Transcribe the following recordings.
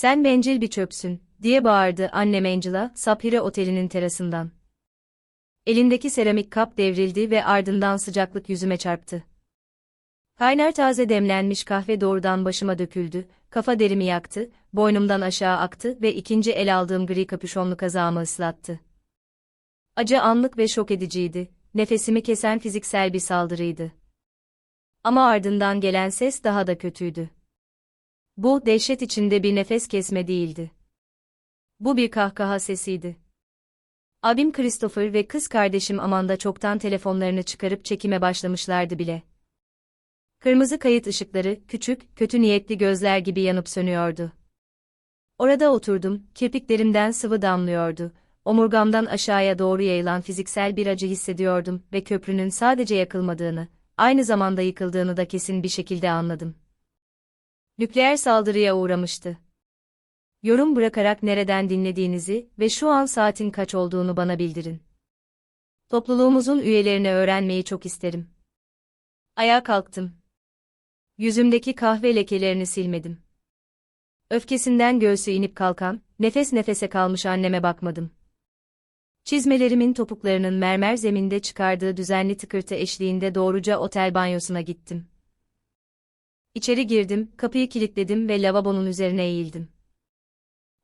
Sen bencil bir çöpsün, diye bağırdı annem Angela, Sapire Oteli'nin terasından. Elindeki seramik kap devrildi ve ardından sıcaklık yüzüme çarptı. Kaynar taze demlenmiş kahve doğrudan başıma döküldü, kafa derimi yaktı, boynumdan aşağı aktı ve ikinci el aldığım gri kapüşonlu kazağımı ıslattı. Acı anlık ve şok ediciydi, nefesimi kesen fiziksel bir saldırıydı. Ama ardından gelen ses daha da kötüydü. Bu, dehşet içinde bir nefes kesme değildi. Bu bir kahkaha sesiydi. Abim Christopher ve kız kardeşim Amanda çoktan telefonlarını çıkarıp çekime başlamışlardı bile. Kırmızı kayıt ışıkları, küçük, kötü niyetli gözler gibi yanıp sönüyordu. Orada oturdum, kirpiklerimden sıvı damlıyordu, omurgamdan aşağıya doğru yayılan fiziksel bir acı hissediyordum ve köprünün sadece yakılmadığını, aynı zamanda yıkıldığını da kesin bir şekilde anladım. Nükleer saldırıya uğramıştı. Yorum bırakarak nereden dinlediğinizi ve şu an saatin kaç olduğunu bana bildirin. Topluluğumuzun üyelerini öğrenmeyi çok isterim. Ayağa kalktım. Yüzümdeki kahve lekelerini silmedim. Öfkesinden göğsü inip kalkan, nefes nefese kalmış anneme bakmadım. Çizmelerimin topuklarının mermer zeminde çıkardığı düzenli tıkırtı eşliğinde doğruca otel banyosuna gittim. İçeri girdim, kapıyı kilitledim ve lavabonun üzerine eğildim.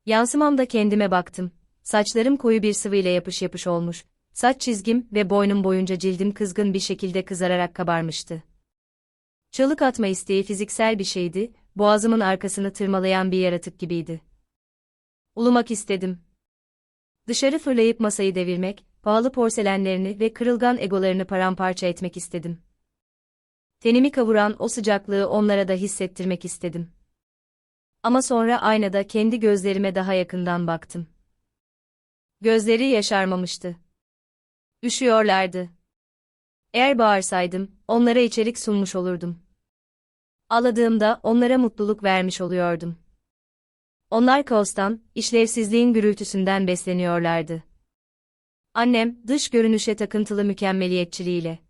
Yansımamda kendime baktım. Saçlarım koyu bir sıvıyla yapış yapış olmuş. Saç çizgim ve boynum boyunca cildim kızgın bir şekilde kızararak kabarmıştı. Çalık atma isteği fiziksel bir şeydi, boğazımın arkasını tırmalayan bir yaratık gibiydi. Ulumak istedim. Dışarı fırlayıp masayı devirmek, pahalı porselenlerini ve kırılgan egolarını paramparça etmek istedim. Tenimi kavuran o sıcaklığı onlara da hissettirmek istedim. Ama sonra aynada kendi gözlerime daha yakından baktım. Gözleri yaşarmamıştı. Üşüyorlardı. Eğer bağırsaydım, onlara içerik sunmuş olurdum. Ağladığımda onlara mutluluk vermiş oluyordum. Onlar kaostan, işlevsizliğin gürültüsünden besleniyorlardı. Annem, dış görünüşe takıntılı mükemmeliyetçiliğiyle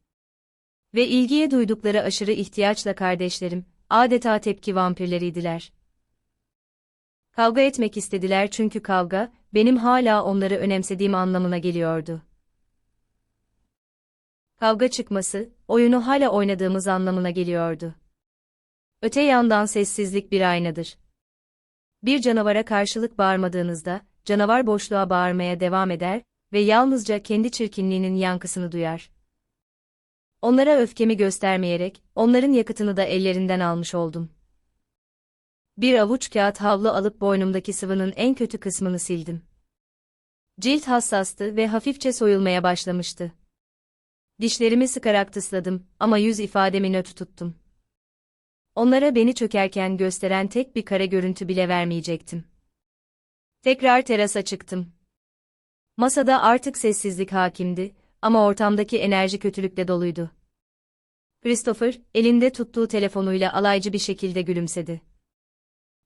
ve ilgiye duydukları aşırı ihtiyaçla kardeşlerim, adeta tepki vampirleriydiler. Kavga etmek istediler çünkü kavga, benim hala onları önemsediğim anlamına geliyordu. Kavga çıkması, oyunu hala oynadığımız anlamına geliyordu. Öte yandan sessizlik bir aynadır. Bir canavara karşılık bağırmadığınızda, canavar boşluğa bağırmaya devam eder ve yalnızca kendi çirkinliğinin yankısını duyar. Onlara öfkemi göstermeyerek, onların yakıtını da ellerinden almış oldum. Bir avuç kağıt havlu alıp boynumdaki sıvının en kötü kısmını sildim. Cilt hassastı ve hafifçe soyulmaya başlamıştı. Dişlerimi sıkarak tısladım ama yüz ifademi nötr tuttum. Onlara beni çökerken gösteren tek bir kare görüntü bile vermeyecektim. Tekrar terasa çıktım. Masada artık sessizlik hakimdi ama ortamdaki enerji kötülükle doluydu. Christopher, elinde tuttuğu telefonuyla alaycı bir şekilde gülümsedi.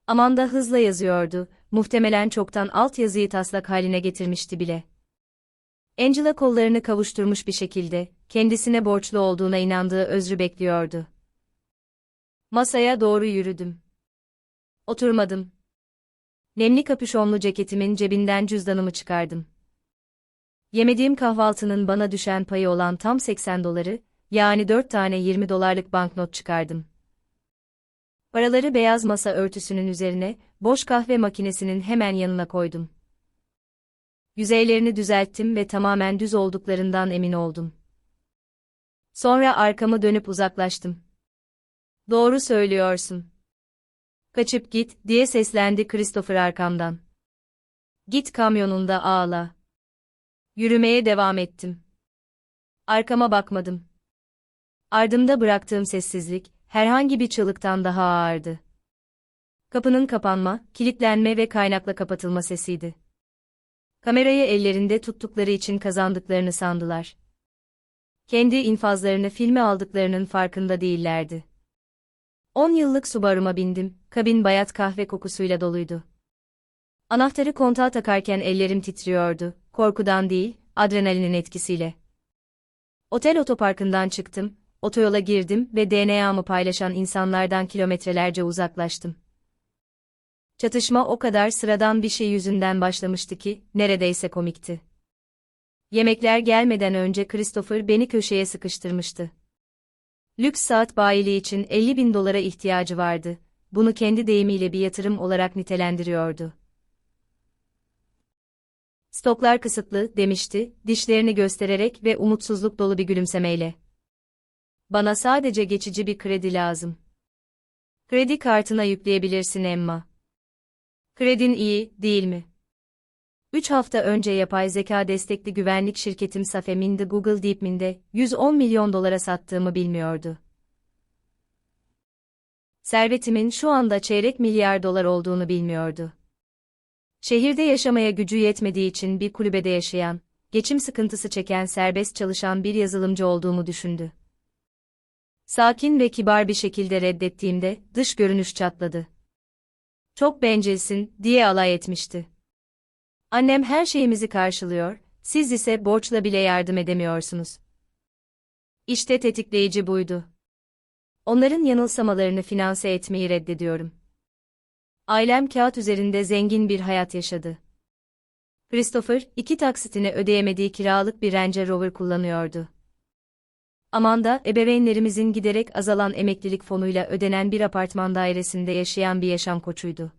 Amanda hızla yazıyordu, muhtemelen çoktan alt yazıyı taslak haline getirmişti bile. Angela kollarını kavuşturmuş bir şekilde, kendisine borçlu olduğuna inandığı özrü bekliyordu. Masaya doğru yürüdüm. Oturmadım. Nemli kapüşonlu ceketimin cebinden cüzdanımı çıkardım. Yemediğim kahvaltının bana düşen payı olan tam 80 doları, yani 4 tane 20 dolarlık banknot çıkardım. Paraları beyaz masa örtüsünün üzerine, boş kahve makinesinin hemen yanına koydum. Yüzeylerini düzelttim ve tamamen düz olduklarından emin oldum. Sonra arkamı dönüp uzaklaştım. Doğru söylüyorsun. Kaçıp git, diye seslendi Christopher arkamdan. Git kamyonunda ağla. Yürümeye devam ettim. Arkama bakmadım. Ardımda bıraktığım sessizlik, herhangi bir çığlıktan daha ağırdı. Kapının kapanma, kilitlenme ve kaynakla kapatılma sesiydi. Kamerayı ellerinde tuttukları için kazandıklarını sandılar. Kendi infazlarını filme aldıklarının farkında değillerdi. 10 yıllık Subaru'ma bindim, kabin bayat kahve kokusuyla doluydu. Anahtarı kontağa takarken ellerim titriyordu, korkudan değil, adrenalinin etkisiyle. Otel otoparkından çıktım, otoyola girdim ve DNA'mı paylaşan insanlardan kilometrelerce uzaklaştım. Çatışma o kadar sıradan bir şey yüzünden başlamıştı ki, neredeyse komikti. Yemekler gelmeden önce Christopher beni köşeye sıkıştırmıştı. Lüks saat bayiliği için 50 bin dolara ihtiyacı vardı. Bunu kendi deyimiyle bir yatırım olarak nitelendiriyordu. Stoklar kısıtlı, demişti, dişlerini göstererek ve umutsuzluk dolu bir gülümsemeyle. Bana sadece geçici bir kredi lazım. Kredi kartına yükleyebilirsin Emma. Kredin iyi, değil mi? 3 hafta önce yapay zeka destekli güvenlik şirketim Safemin'de Google DeepMind'e 110 milyon dolara sattığımı bilmiyordu. Servetimin şu anda çeyrek milyar dolar olduğunu bilmiyordu. Şehirde yaşamaya gücü yetmediği için bir kulübede yaşayan, geçim sıkıntısı çeken serbest çalışan bir yazılımcı olduğumu düşündü. Sakin ve kibar bir şekilde reddettiğimde dış görünüş çatladı. Çok bencilsin diye alay etmişti. Annem her şeyimizi karşılıyor, siz ise borçla bile yardım edemiyorsunuz. İşte tetikleyici buydu. Onların yanılsamalarını finanse etmeyi reddediyorum. Ailem kağıt üzerinde zengin bir hayat yaşadı. Christopher, iki taksitini ödeyemediği kiralık bir Range Rover kullanıyordu. Amanda, ebeveynlerimizin giderek azalan emeklilik fonuyla ödenen bir apartman dairesinde yaşayan bir yaşam koçuydu.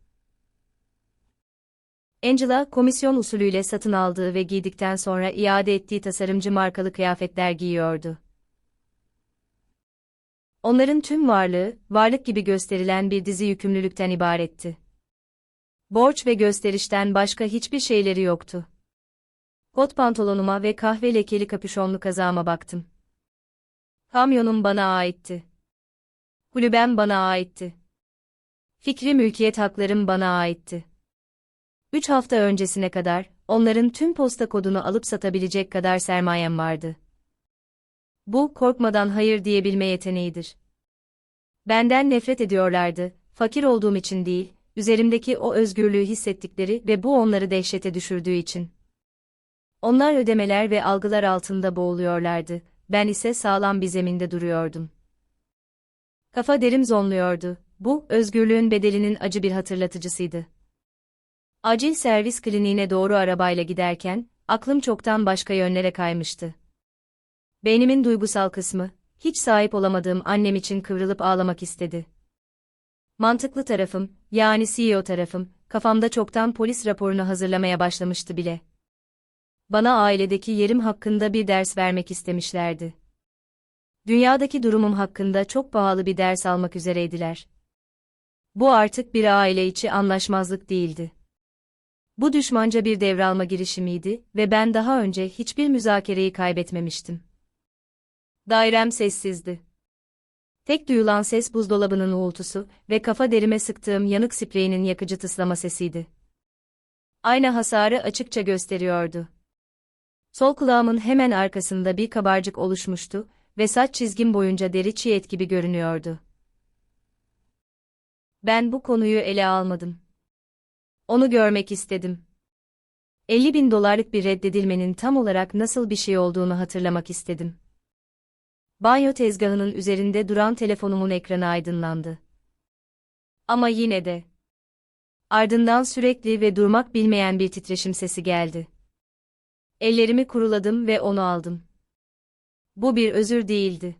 Angela, komisyon usulüyle satın aldığı ve giydikten sonra iade ettiği tasarımcı markalı kıyafetler giyiyordu. Onların tüm varlığı, varlık gibi gösterilen bir dizi yükümlülükten ibaretti. Borç ve gösterişten başka hiçbir şeyleri yoktu. Kot pantolonuma ve kahve lekeli kapüşonlu kazağıma baktım. Kamyonum bana aitti. Kulübem bana aitti. Fikri mülkiyet haklarım bana aitti. Üç hafta öncesine kadar, onların tüm posta kodunu alıp satabilecek kadar sermayem vardı. Bu, korkmadan hayır diyebilme yeteneğidir. Benden nefret ediyorlardı, fakir olduğum için değil, üzerimdeki o özgürlüğü hissettikleri ve bu onları dehşete düşürdüğü için. Onlar ödemeler ve algılar altında boğuluyorlardı, ben ise sağlam bir zeminde duruyordum. Kafa derim zonluyordu, bu, özgürlüğün bedelinin acı bir hatırlatıcısıydı. Acil servis kliniğine doğru arabayla giderken, aklım çoktan başka yönlere kaymıştı. Beynimin duygusal kısmı, hiç sahip olamadığım annem için kıvrılıp ağlamak istedi. Mantıklı tarafım, yani CEO tarafım, kafamda çoktan polis raporunu hazırlamaya başlamıştı bile. Bana ailedeki yerim hakkında bir ders vermek istemişlerdi. Dünyadaki durumum hakkında çok pahalı bir ders almak üzereydiler. Bu artık bir aile içi anlaşmazlık değildi. Bu düşmanca bir devralma girişimiydi ve ben daha önce hiçbir müzakereyi kaybetmemiştim. Dairem sessizdi. Tek duyulan ses buzdolabının uğultusu ve kafa derime sıktığım yanık spreyinin yakıcı tıslama sesiydi. Ayna hasarı açıkça gösteriyordu. Sol kulağımın hemen arkasında bir kabarcık oluşmuştu ve saç çizgim boyunca deri çiğ gibi görünüyordu. Ben bu konuyu ele almadım. Onu görmek istedim. 50 bin dolarlık bir reddedilmenin tam olarak nasıl bir şey olduğunu hatırlamak istedim. Banyo tezgahının üzerinde duran telefonumun ekranı aydınlandı. Ama yine de. Ardından sürekli ve durmak bilmeyen bir titreşim sesi geldi. Ellerimi kuruladım ve onu aldım. Bu bir özür değildi.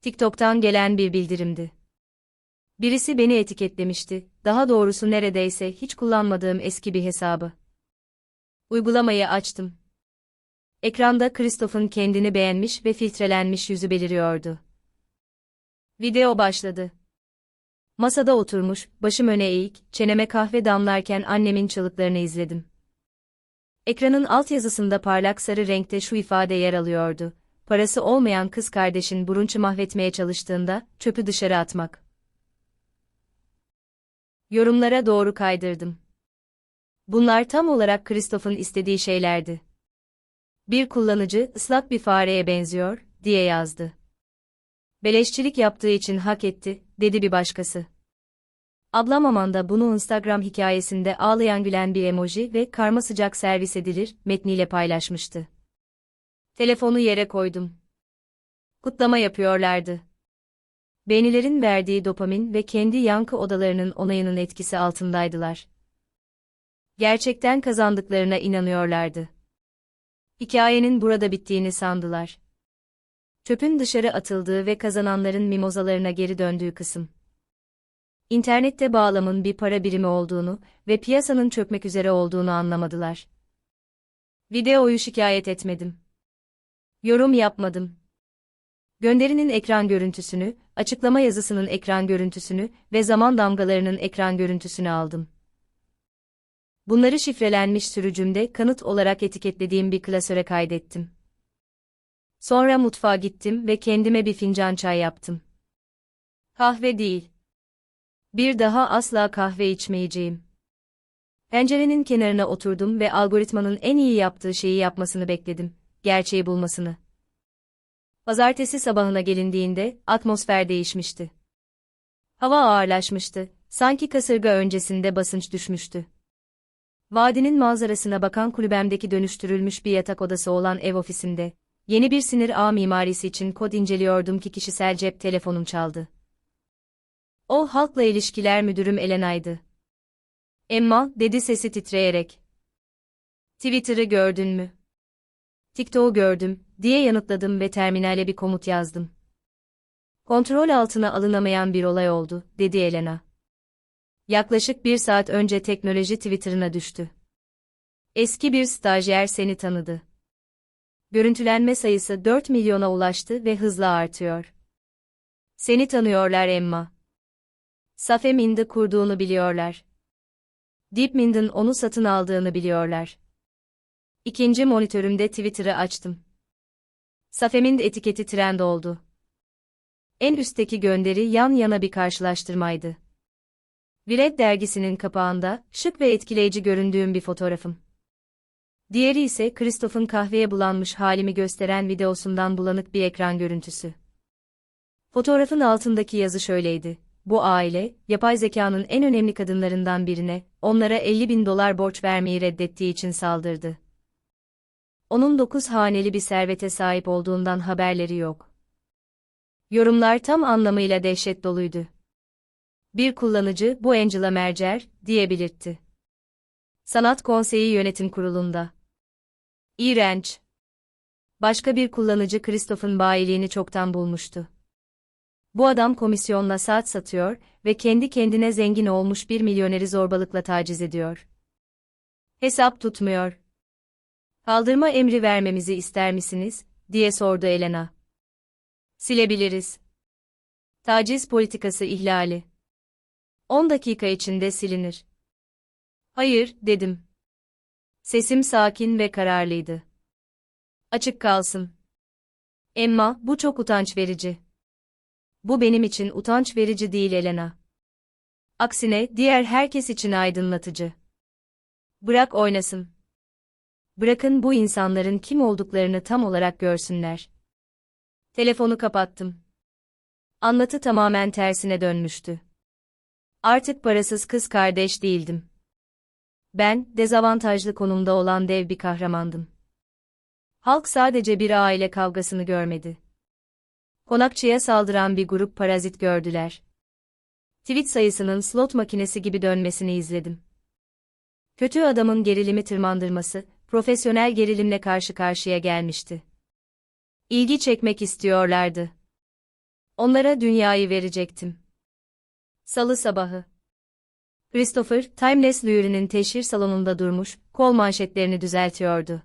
TikTok'tan gelen bir bildirimdi. Birisi beni etiketlemişti, daha doğrusu neredeyse hiç kullanmadığım eski bir hesabı. Uygulamayı açtım. Ekranda Christoph'un kendini beğenmiş ve filtrelenmiş yüzü beliriyordu. Video başladı. Masada oturmuş, başım öne eğik, çeneme kahve damlarken annemin çığlıklarını izledim. Ekranın altyazısında parlak sarı renkte şu ifade yer alıyordu. Parası olmayan kız kardeşin burunçu mahvetmeye çalıştığında, çöpü dışarı atmak. Yorumlara doğru kaydırdım. Bunlar tam olarak Christoph'un istediği şeylerdi. Bir kullanıcı, ıslak bir fareye benziyor, diye yazdı. Beleşçilik yaptığı için hak etti, dedi bir başkası. Ablam Amanda bunu Instagram hikayesinde ağlayan gülen bir emoji ve karma sıcak servis edilir metniyle paylaşmıştı. Telefonu yere koydum. Kutlama yapıyorlardı. Beğenilerin verdiği dopamin ve kendi yankı odalarının onayının etkisi altındaydılar. Gerçekten kazandıklarına inanıyorlardı. Hikayenin burada bittiğini sandılar. Çöpün dışarı atıldığı ve kazananların mimozalarına geri döndüğü kısım. İnternette bağlamın bir para birimi olduğunu ve piyasanın çökmek üzere olduğunu anlamadılar. Videoyu şikayet etmedim. Yorum yapmadım. Gönderinin ekran görüntüsünü, açıklama yazısının ekran görüntüsünü ve zaman damgalarının ekran görüntüsünü aldım. Bunları şifrelenmiş sürücümde kanıt olarak etiketlediğim bir klasöre kaydettim. Sonra mutfağa gittim ve kendime bir fincan çay yaptım. Kahve değil. Bir daha asla kahve içmeyeceğim. Pencerenin kenarına oturdum ve algoritmanın en iyi yaptığı şeyi yapmasını bekledim, gerçeği bulmasını. Pazartesi sabahına gelindiğinde atmosfer değişmişti. Hava ağırlaşmıştı, sanki kasırga öncesinde basınç düşmüştü. Vadinin manzarasına bakan kulübemdeki dönüştürülmüş bir yatak odası olan ev ofisinde, yeni bir sinir ağ mimarisi için kod inceliyordum ki kişisel cep telefonum çaldı. O halkla ilişkiler müdürüm Elena'ydı. Emma, dedi sesi titreyerek. Twitter'ı gördün mü? TikTok'u gördüm, diye yanıtladım ve terminale bir komut yazdım. Kontrol altına alınamayan bir olay oldu, dedi Elena. Yaklaşık bir saat önce teknoloji Twitter'ına düştü. Eski bir stajyer seni tanıdı. Görüntülenme sayısı 4 milyona ulaştı ve hızla artıyor. Seni tanıyorlar Emma. Safemind'i kurduğunu biliyorlar. DeepMind'in onu satın aldığını biliyorlar. İkinci monitörümde Twitter'ı açtım. Safemind etiketi trend oldu. En üstteki gönderi yan yana bir karşılaştırmaydı. Vired dergisinin kapağında, şık ve etkileyici göründüğüm bir fotoğrafım. Diğeri ise Christoph'un kahveye bulanmış halimi gösteren videosundan bulanık bir ekran görüntüsü. Fotoğrafın altındaki yazı şöyleydi. Bu aile, yapay zekanın en önemli kadınlarından birine, onlara 50 bin dolar borç vermeyi reddettiği için saldırdı. Onun 9 haneli bir servete sahip olduğundan haberleri yok. Yorumlar tam anlamıyla dehşet doluydu. Bir kullanıcı, bu Angela Mercer, diye belirtti. Sanat Konseyi Yönetim Kurulu'nda. İğrenç. Başka bir kullanıcı Christoph'un bayiliğini çoktan bulmuştu. Bu adam komisyonla saat satıyor ve kendi kendine zengin olmuş bir milyoneri zorbalıkla taciz ediyor. Hesap tutmuyor. Kaldırma emri vermemizi ister misiniz, diye sordu Elena. Silebiliriz. Taciz politikası ihlali. 10 dakika içinde silinir. Hayır, dedim. Sesim sakin ve kararlıydı. Açık kalsın. Emma, bu çok utanç verici. Bu benim için utanç verici değil Elena. Aksine, diğer herkes için aydınlatıcı. Bırak oynasın. Bırakın bu insanların kim olduklarını tam olarak görsünler. Telefonu kapattım. Anlatı tamamen tersine dönmüştü. Artık parasız kız kardeş değildim. Ben, dezavantajlı konumda olan dev bir kahramandım. Halk sadece bir aile kavgasını görmedi. Konakçıya saldıran bir grup parazit gördüler. Tweet sayısının slot makinesi gibi dönmesini izledim. Kötü adamın gerilimi tırmandırması, profesyonel gerilimle karşı karşıya gelmişti. İlgi çekmek istiyorlardı. Onlara dünyayı verecektim. Salı sabahı. Christopher, Timeless Lury'nin teşhir salonunda durmuş, kol manşetlerini düzeltiyordu.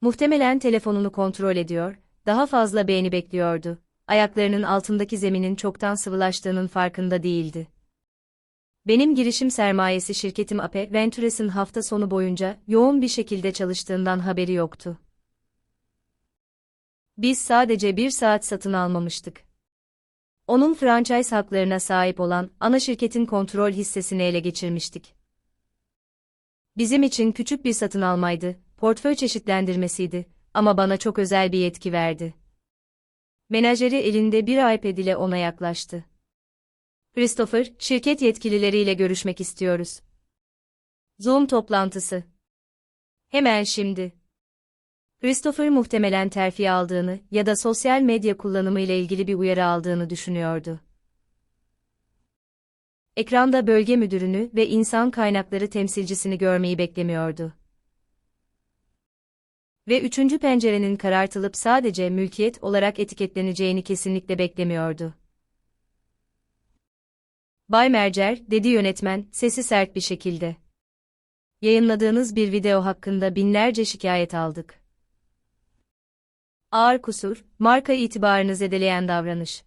Muhtemelen telefonunu kontrol ediyor, daha fazla beğeni bekliyordu. Ayaklarının altındaki zeminin çoktan sıvılaştığının farkında değildi. Benim girişim sermayesi şirketim Ape Ventures'ın hafta sonu boyunca yoğun bir şekilde çalıştığından haberi yoktu. Biz sadece bir saat satın almamıştık. Onun franchise haklarına sahip olan ana şirketin kontrol hissesini ele geçirmiştik. Bizim için küçük bir satın almaydı, portföy çeşitlendirmesiydi ama bana çok özel bir yetki verdi. Menajeri elinde bir iPad ile ona yaklaştı. Christopher, şirket yetkilileriyle görüşmek istiyoruz. Zoom toplantısı. Hemen şimdi. Christopher muhtemelen terfi aldığını ya da sosyal medya kullanımı ile ilgili bir uyarı aldığını düşünüyordu. Ekranda bölge müdürünü ve insan kaynakları temsilcisini görmeyi beklemiyordu. Ve üçüncü pencerenin karartılıp sadece mülkiyet olarak etiketleneceğini kesinlikle beklemiyordu. Bay Mercer, dedi yönetmen, sesi sert bir şekilde. Yayınladığınız bir video hakkında binlerce şikayet aldık. Ağır kusur, marka itibarını zedeleyen davranış.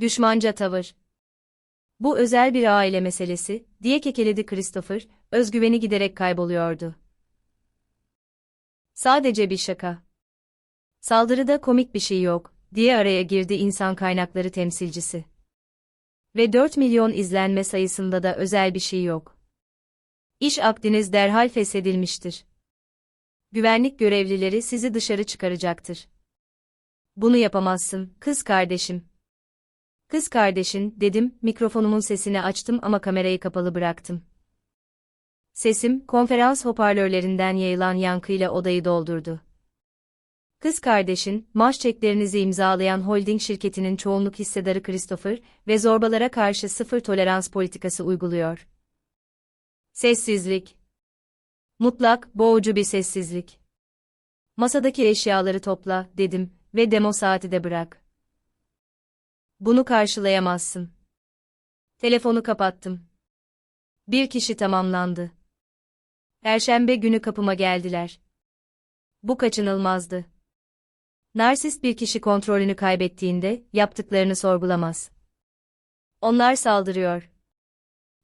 Düşmanca tavır. Bu özel bir aile meselesi, diye kekeledi Christopher, özgüveni giderek kayboluyordu. Sadece bir şaka. Saldırıda komik bir şey yok, diye araya girdi insan kaynakları temsilcisi. Ve 4 milyon izlenme sayısında da özel bir şey yok. İş akdiniz derhal feshedilmiştir. Güvenlik görevlileri sizi dışarı çıkaracaktır. Bunu yapamazsın, kız kardeşim. Kız kardeşin, dedim, mikrofonumun sesini açtım ama kamerayı kapalı bıraktım. Sesim, konferans hoparlörlerinden yayılan yankıyla odayı doldurdu. Kız kardeşin, maaş çeklerinizi imzalayan holding şirketinin çoğunluk hissedarı Christopher ve zorbalara karşı sıfır tolerans politikası uyguluyor. Sessizlik. Mutlak, boğucu bir sessizlik. Masadaki eşyaları topla, dedim ve demo saati de bırak. Bunu karşılayamazsın. Telefonu kapattım. Bir kişi tamamlandı. Perşembe günü kapıma geldiler. Bu kaçınılmazdı. Narsist bir kişi kontrolünü kaybettiğinde yaptıklarını sorgulamaz. Onlar saldırıyor.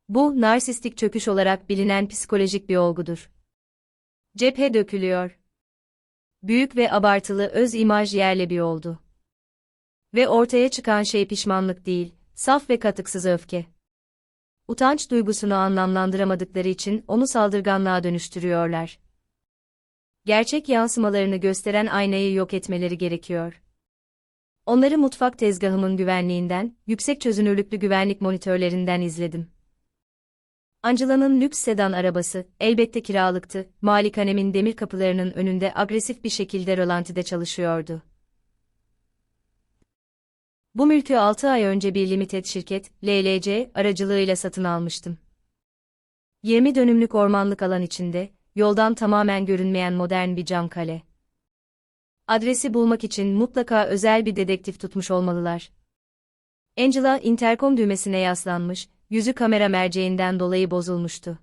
Bu narsistik çöküş olarak bilinen psikolojik bir olgudur. Cephe dökülüyor. Büyük ve abartılı öz imaj yerle bir oldu. Ve ortaya çıkan şey pişmanlık değil, saf ve katıksız öfke. Utanç duygusunu anlamlandıramadıkları için onu saldırganlığa dönüştürüyorlar. Gerçek yansımalarını gösteren aynayı yok etmeleri gerekiyor. Onları mutfak tezgahımın güvenliğinden, yüksek çözünürlüklü güvenlik monitörlerinden izledim. Angela'nın lüks sedan arabası, elbette kiralıktı, malikanemin demir kapılarının önünde agresif bir şekilde rolantide çalışıyordu. Bu mülkü 6 ay önce bir limited şirket, LLC, aracılığıyla satın almıştım. 20 dönümlük ormanlık alan içinde, yoldan tamamen görünmeyen modern bir cam kale. Adresi bulmak için mutlaka özel bir dedektif tutmuş olmalılar. Angela interkom düğmesine yaslanmış, yüzü kamera merceğinden dolayı bozulmuştu.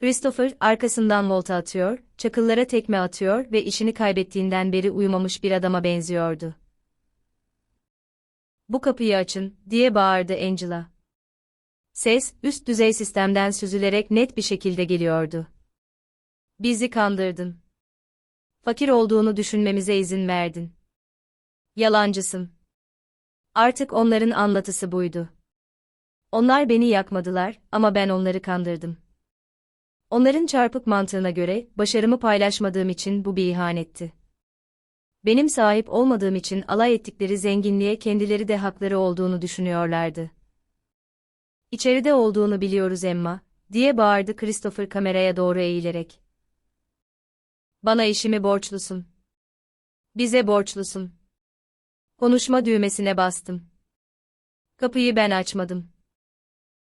Christopher arkasından volta atıyor, çakıllara tekme atıyor ve işini kaybettiğinden beri uyumamış bir adama benziyordu. Bu kapıyı açın, diye bağırdı Angela. Ses, üst düzey sistemden süzülerek net bir şekilde geliyordu. Bizi kandırdın. Fakir olduğunu düşünmemize izin verdin. Yalancısın. Artık onların anlatısı buydu. Onlar beni yakmadılar ama ben onları kandırdım. Onların çarpık mantığına göre başarımı paylaşmadığım için bu bir ihanetti. Benim sahip olmadığım için alay ettikleri zenginliğe kendileri de hakları olduğunu düşünüyorlardı. İçeride olduğunu biliyoruz Emma, diye bağırdı Christopher kameraya doğru eğilerek. Bana işimi borçlusun. Bize borçlusun. Konuşma düğmesine bastım. Kapıyı ben açmadım.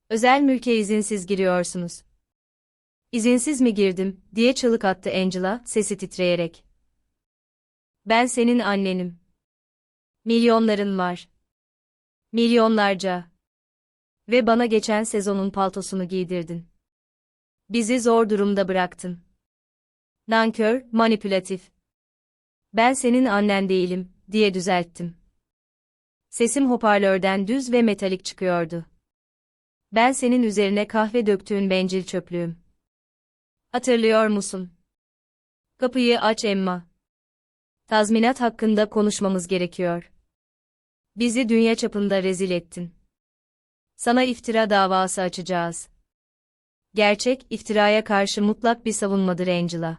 Özel mülke izinsiz giriyorsunuz. İzinsiz mi girdim, diye çığlık attı Angela, sesi titreyerek. Ben senin annenim. Milyonların var. Milyonlarca. Ve bana geçen sezonun paltosunu giydirdin. Bizi zor durumda bıraktın. Nankör, manipülatif. Ben senin annen değilim, diye düzelttim. Sesim hoparlörden düz ve metalik çıkıyordu. Ben senin üzerine kahve döktüğün bencil çöplüğüm. Hatırlıyor musun? Kapıyı aç Emma. Tazminat hakkında konuşmamız gerekiyor. Bizi dünya çapında rezil ettin. Sana iftira davası açacağız. Gerçek, iftiraya karşı mutlak bir savunmadır Angela.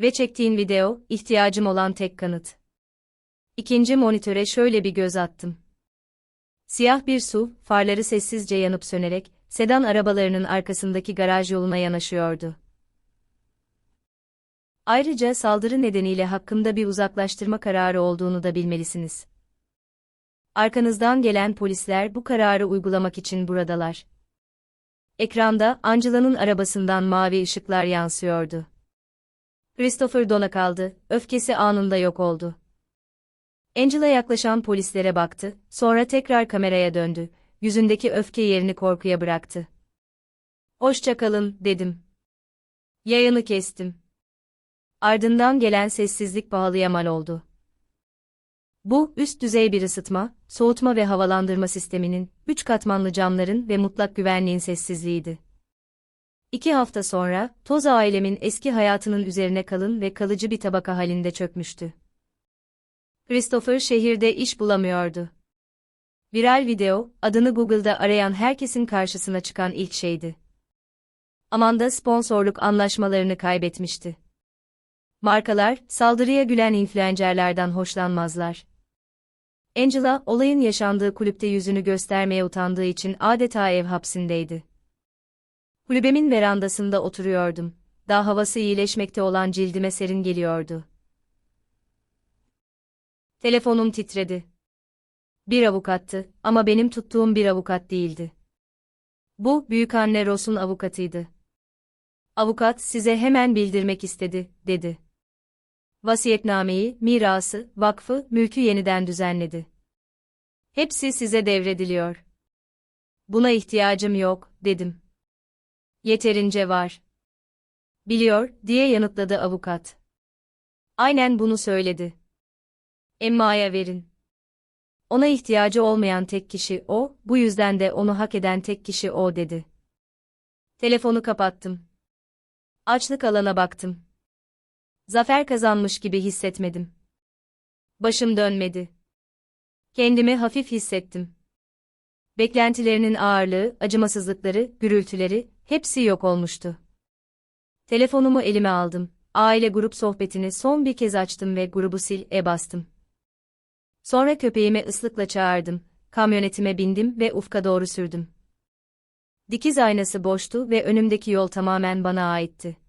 Ve çektiğin video, ihtiyacım olan tek kanıt. İkinci monitöre şöyle bir göz attım. Siyah bir su, farları sessizce yanıp sönerek, sedan arabalarının arkasındaki garaj yoluna yanaşıyordu. Ayrıca saldırı nedeniyle hakkımda bir uzaklaştırma kararı olduğunu da bilmelisiniz. Arkanızdan gelen polisler bu kararı uygulamak için buradalar. Ekranda Angela'nın arabasından mavi ışıklar yansıyordu. Christopher dona kaldı, öfkesi anında yok oldu. Angela yaklaşan polislere baktı, sonra tekrar kameraya döndü, yüzündeki öfke yerini korkuya bıraktı. Hoşça kalın, dedim. Yayını kestim. Ardından gelen sessizlik pahalıya mal oldu. Bu, üst düzey bir ısıtma, soğutma ve havalandırma sisteminin, üç katmanlı camların ve mutlak güvenliğin sessizliğiydi. İki hafta sonra, toz ailemin eski hayatının üzerine kalın ve kalıcı bir tabaka halinde çökmüştü. Christopher şehirde iş bulamıyordu. Viral video, adını Google'da arayan herkesin karşısına çıkan ilk şeydi. Amanda sponsorluk anlaşmalarını kaybetmişti. Markalar, saldırıya gülen influencerlerden hoşlanmazlar. Angela, olayın yaşandığı kulüpte yüzünü göstermeye utandığı için adeta ev hapsindeydi. Kulübemin verandasında oturuyordum. Daha havası iyileşmekte olan cildime serin geliyordu. Telefonum titredi. Bir avukattı ama benim tuttuğum bir avukat değildi. Bu, büyükanne Ross'un avukatıydı. Avukat size hemen bildirmek istedi, dedi. Vasiyetnameyi, mirası, vakfı, mülkü yeniden düzenledi. Hepsi size devrediliyor. Buna ihtiyacım yok, dedim. Yeterince var. Biliyor, diye yanıtladı avukat. Aynen bunu söyledi. Emma'ya verin. Ona ihtiyacı olmayan tek kişi o, bu yüzden de onu hak eden tek kişi o dedi. Telefonu kapattım. Açlık alana baktım. Zafer kazanmış gibi hissetmedim. Başım dönmedi. Kendimi hafif hissettim. Beklentilerinin ağırlığı, acımasızlıkları, gürültüleri, hepsi yok olmuştu. Telefonumu elime aldım. Aile grup sohbetini son bir kez açtım ve grubu sil-e bastım. Sonra köpeğimi ıslıkla çağırdım, kamyonetime bindim ve ufka doğru sürdüm. Dikiz aynası boştu ve önümdeki yol tamamen bana aitti.